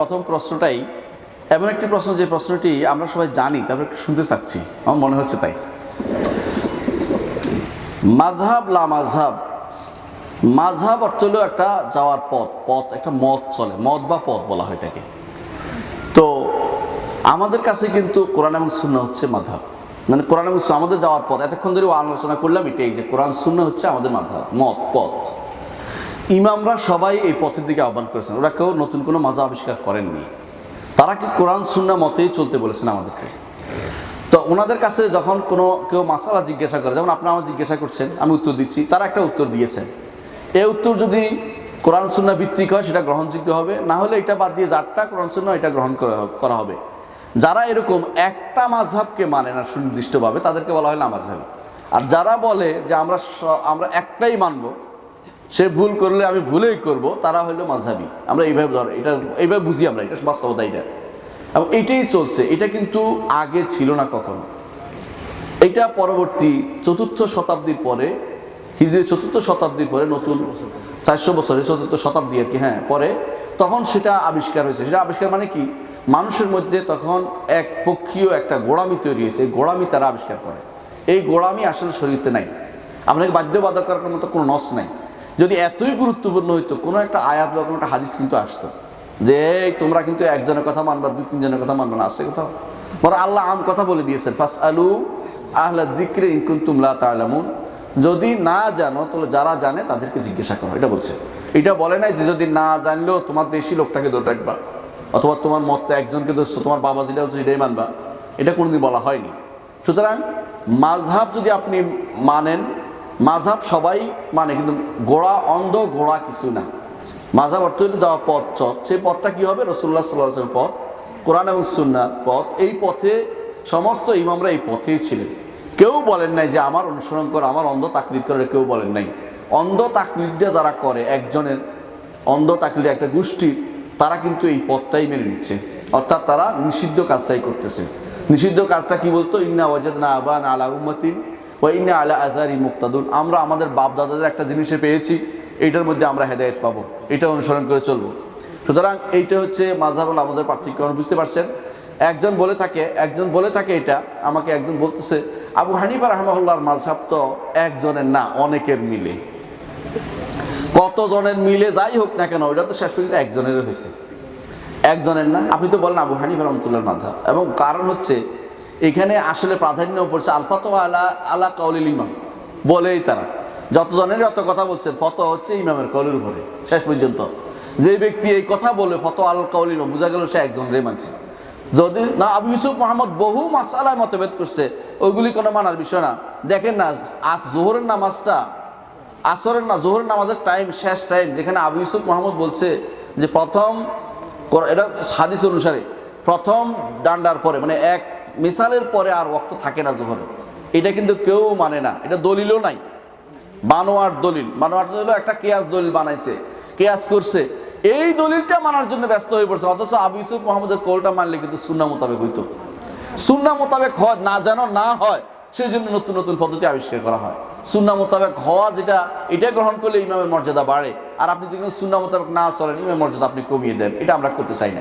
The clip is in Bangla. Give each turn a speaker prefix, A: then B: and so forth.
A: প্রথম প্রশ্নটাই এমন একটি প্রশ্ন যে প্রশ্নটি আমরা সবাই জানি, তারপরে একটু শুনতে চাচ্ছি। আমার মনে হচ্ছে তাই। মাঝহাব লা মাঝহাব মাঝহাব অর্থ হলো একটা যাওয়ার পথ পথ, একটা মত চলে, মত বা পথ বলা হয় এটাকে। তো আমাদের কাছে কিন্তু কোরআন এবং শূন্য হচ্ছে মাধাব মানে কোরআন এবং আমাদের যাওয়ার পথ। এতক্ষণ ধরে আলোচনা করলাম এটাই যে কোরআন শূন্য হচ্ছে আমাদের মাধাব মত, পথ। ইমামরা সবাই এই পথের দিকে আহ্বান করেছেন। ওরা কেউ নতুন কোনো মাজা আবিষ্কার করেননি। তারা কি কোরআন সুন্না মতেই চলতে বলেছেন আমাদেরকে? তো ওনাদের কাছে যখন কোনো কেউ মাসালা জিজ্ঞাসা করে, যেমন আপনারা আমার জিজ্ঞাসা করছেন, আমি উত্তর দিচ্ছি, তারা একটা উত্তর দিয়েছেন। এই উত্তর যদি কোরআন সুন্না ভিত্তিক হয়, সেটা গ্রহণযোগ্য হবে। না হলে এটা বাদ দিয়ে যারটা কোরআন সুন্না এটা গ্রহণ করা হবে- যারা এরকম একটা মাঝহাবকে মানে না সুনির্দিষ্টভাবে, তাদেরকে বলা হয় না মাঝহাবি আর যারা বলে যে আমরা আমরা একটাই মানবো সে ভুল করলে আমি ভুলেই করব, তারা হলো মাঝহাবি আমরা এইভাবে ধর, এটা এইভাবে বুঝি আমরা, এটা বাস্তবতা এটা। এবং এটাই চলছে, এটা কিন্তু আগে ছিল না কখনো। এটা পরবর্তী চতুর্থ শতাব্দীর পরে হিজরি চতুর্থ শতাব্দীর পরে নতুন চারশো বছরের চতুর্থ শতাব্দী আর কি হ্যাঁ পরে তখন সেটা আবিষ্কার হয়েছে। সেটা আবিষ্কার মানে কি? মানুষের মধ্যে তখন এক পক্ষীয় একটা গোড়ামি তৈরি হয়েছে, এই গোড়ামি তারা আবিষ্কার করে। এই গোড়ামি আসলে শরীরতে নাই। আপনাকে বাধ্যবাধক করার মতো কোনো নস নাই। যদি এতই গুরুত্বপূর্ণ হইতো, কোনো একটা আয়াত বা কোনো একটা হাদিস কিন্তু আসতো। যে তোমরা কিন্তু একজনের কথা মানবা, দুই, তিনজনের কথা মানবা না আসছে কোথাও? বড় আল্লাহ আম কথা বলে দিয়েছেন ফাস আলু আহলা দিক্রে ইনকুন তুমলা তালামুন যদি না জানো, তাহলে যারা জানে, তাদেরকে জিজ্ঞাসা করো, এটা বলছে। এটা বলে নাই যে, যদি না জানলেও তোমার দেশি লোকটাকে ধরে রাখবা, অথবা তোমার মতটা একজনকে ধরছো, তোমার বাবা যেটা হচ্ছে সেটাই মানবা। এটা কোনোদিন বলা হয়নি। সুতরাং মাঝহাব যদি আপনি মানেন মাঝহাব সবাই মানে কিন্তু গোড়া অন্ধ, গোড়া কিছু না। মাঝাব অর্থ হলো যাওয়া পথ চথ সেই পথটা কী হবে? রসুল্লাহ সাল্লাহ পথ। কোরআন এবং সুন্নাত পথ। এই পথে সমস্ত ইমামরা এই পথেই ছিলেন। কেউ বলেন নাই যে আমার অনুসরণ করে, আমার অন্ধ তাকলিদ করে, কেউ বলেন নাই। অন্ধ তাকলিদটা যারা করে, একজনের অন্ধ তাকলিদ একটা গোষ্ঠীর তারা কিন্তু এই পথটাই মেনে নিচ্ছে। অর্থাৎ তারা নিষিদ্ধ কাজটাই করতেছে। নিষিদ্ধ কাজটা কি বলতো? ইন্না ওয়াজাদ না আবান আলা উম্মতিন ও ইন্না আলা আজারি মুক্তাদুন। আমরা আমাদের বাপ দাদাদের একটা জিনিসে পেয়েছি এইটার মধ্যে আমরা হেদায়ত পাবো। এটা অনুসরণ করে চলবো। সুতরাং এইটা হচ্ছে মাঝহাবুল আমাদের পার্থক্য বুঝতে পারছেন? একজন বলে থাকে, একজন বলে থাকে এটা, আমাকে একজন বলতেছে, আবু হানিফা রহমাল্লাহর মাঝহাব তো একজনের না, অনেকের মিলে। কতজনের মিলে, যাই হোক না কেন ওটা তো শেষ পর্যন্ত একজনের হয়েছে। একজনের না, আপনি তো বলেন আবু হানিফা রহমতুল্লাহ মাধব এবং কারণ হচ্ছে এখানে আসলে প্রাধান্য পড়ছে আলফাত আলা আলা কাউলিল ইমাম। বলেই তারা। যতজনের যত কথা বলছেন ফত হচ্ছে ইমামের কলের উপরে, শেষ পর্যন্ত। যে ব্যক্তি এই কথা বলে ফত আল কাউলিল ইমাম, বোঝা গেল সে একজন রে মানছে। যদি না, আবু ইউসুফ মোহাম্মদ বহু মাসালায় মতভেদ করছে, ওইগুলি কোনো মানার বিষয় না। দেখেন না, আজ জোহরের নামাজটা, আসরের না, জোহরের নামাজের টাইম শেষ টাইম যেখানে আবু ইউসুফ মোহাম্মদ বলছে যে প্রথম, এটা হাদিস অনুসারে, প্রথম ডান্ডার পরে মানে এক মিসালের পরে আর রক্ত থাকে না জোহরে এটা কিন্তু কেউ মানে না। এটা দলিলও নাই। বানোয়ার দলিল। বানোয়ার দলিল একটা কেয়াস দলিল বানাইছে। কেয়াস করছে। এই দলিলটা মানার জন্য ব্যস্ত হয়ে পড়ছে। অথচ আবু ইউসুফ মোহাম্মদের কোলটা মানলে কিন্তু সুন্না মোতাবেক হইতো। সুন্না মোতাবেক হয় না যেন না হয় সেই জন্য নতুন নতুন পদ্ধতি আবিষ্কার করা হয়। সুন্না মোতাবেক হওয়া যেটা, এটা গ্রহণ করলে ইমামের মর্যাদা বাড়ে। আর আপনি যদি সুন্না মোতাবেক না চলেন, ইমামের মর্যাদা আপনি কমিয়ে দেন। এটা আমরা করতে চাই না।